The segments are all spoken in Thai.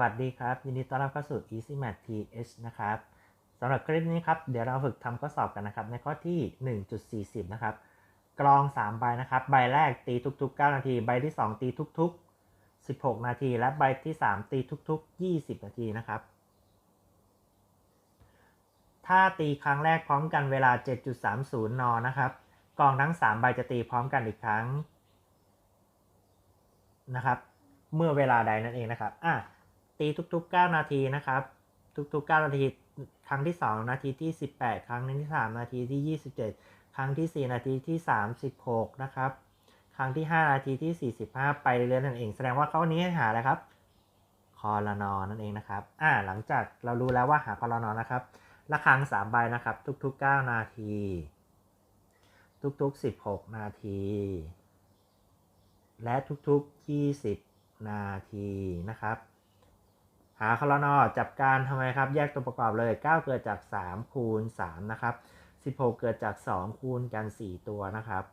วัสดีครับ ยินดีต้อนรับเข้าสู่ Easy Math TH นะครับสำหรับคลิปนี้ครับ เดี๋ยวเราฝึกทำข้อสอบกันนะครับ ในข้อที่ 1.40 นะครับ กรอง 3 ใบนะครับ ใบแรกตีทุก ๆ 9 นาที ใบที่ 2 ตีทุก ๆ 16 นาที และใบที่ 3 ตีทุก ๆ 20 นาทีนะครับ ถ้าตีครั้งแรกพร้อมกันเวลา 7.30 น นะครับ กรองทั้ง 3 ใบจะตีพร้อมกันอีกครั้งนะครับ เมื่อเวลาใดนั่นเองนะครับ อะ ตีทุกๆ 9 นาทีนะครับ ทุกๆ 9 นาที ครั้งที่ 2 นาทีที่ 18 ครั้งที่ 3 นาทีที่ 27 ครั้งที่ 4 นาทีที่ 36 นะครับ ครั้งที่ 5 นาทีที่ 45 ไปเรื่อยๆนั่นเอง แสดงว่าเข้อนี้ให้หาอะไรครับ คอรนอนั่นเองนะครับ อ่า หลังจากเรารู้แล้วว่าหาคอรนอนะครับละครั้ง3ใบนะครับ ทุก ๆ 9 นาที ทุกๆ 16 นาที และทุกๆ 20 นาทีนะครับาคอรนอจับการทำไมครับ แยกตัวประกอบเลย 9 เกิดจาก 3 คูณ 3 นะครับ 16 เกิดจาก 2 คูณกัน 4 ตัวนะครับ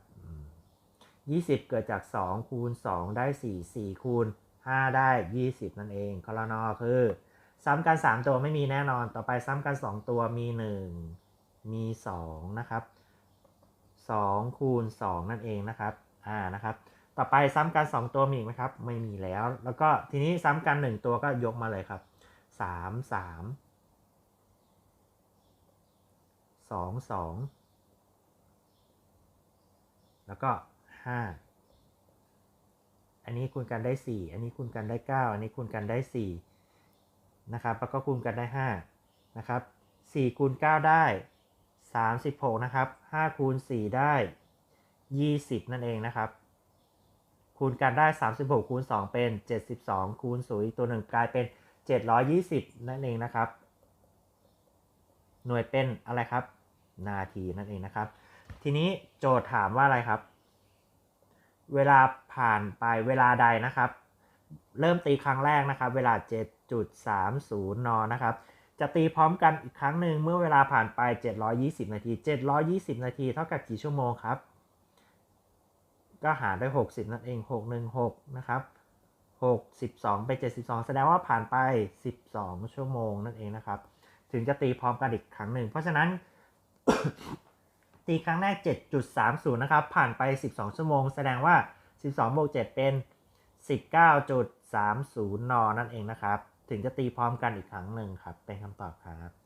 20 เกิดจาก 2 คูณ 2 ได้ 4 4 คูณ 5 ได้ 20 นั่นเองคอรนอคือ ซ้ำกัน 3 ตัวไม่มีแน่นอน ต่อไปซ้ำกัน 2 ตัวมี 1 มี 2 นะครับ2คูณ2นั่นเองนะครับอ่านะครับ ต่อไปซ้ำกัน 2 ตัวมีอีกไหมครับ ไม่มีแล้ว แล้วก็ทีนี้ซ้ำกัน 1 ตัวก็ยกมาเลยครับ 3 3 2 2 แล้วก็ 5 อันนี้คูณกันได้ 4 อันนี้คูณกันได้ 9 อันนี้คูณกันได้ 4 นะครับ แล้วก็คูณกันได้ 5 นะครับ4คูณ9ได้ 36 นะครับ5คูณ4ได้ 20 นั่นเองนะครับ คูณกันได้ 36 คูณ 2 เป็น 72 คูณ0อีกตัวหนึ่งกลายเป็น 720 นั่นเองนะครับ หน่วยเป็นอะไรครับ นาทีนั่นเองนะครับ ทีนี้โจทย์ถามว่าอะไรครับ เวลาผ่านไปเวลาใดนะครับ เริ่มตีครั้งแรกนะครับ เวลา 7.30 น นะครับ จะตีพร้อมกันอีกครั้งหนึ่งเมื่อเวลาผ่านไป 720 นาที 720 นาที เท่ากับกี่ชั่วโมงครับ ก็หารด้วย60 นั่นเอง 616 นะครับ62 ไป 72 แสดงว่าผ่านไป 12 ชั่วโมงนั่นเองนะครับ ถึงจะตีพร้อมกันอีกครั้งหนึ่ง เพราะฉะนั้น ตีครั้งแรก 7.30 นะครับ ผ่านไป 12 ชั่วโมง แสดงว่า 12บวก7เป็น 19.30 น นั่นเองนะครับ ถึงจะตีพร้อมกันอีกครั้งหนึ่งครับ เป็นคำตอบครับ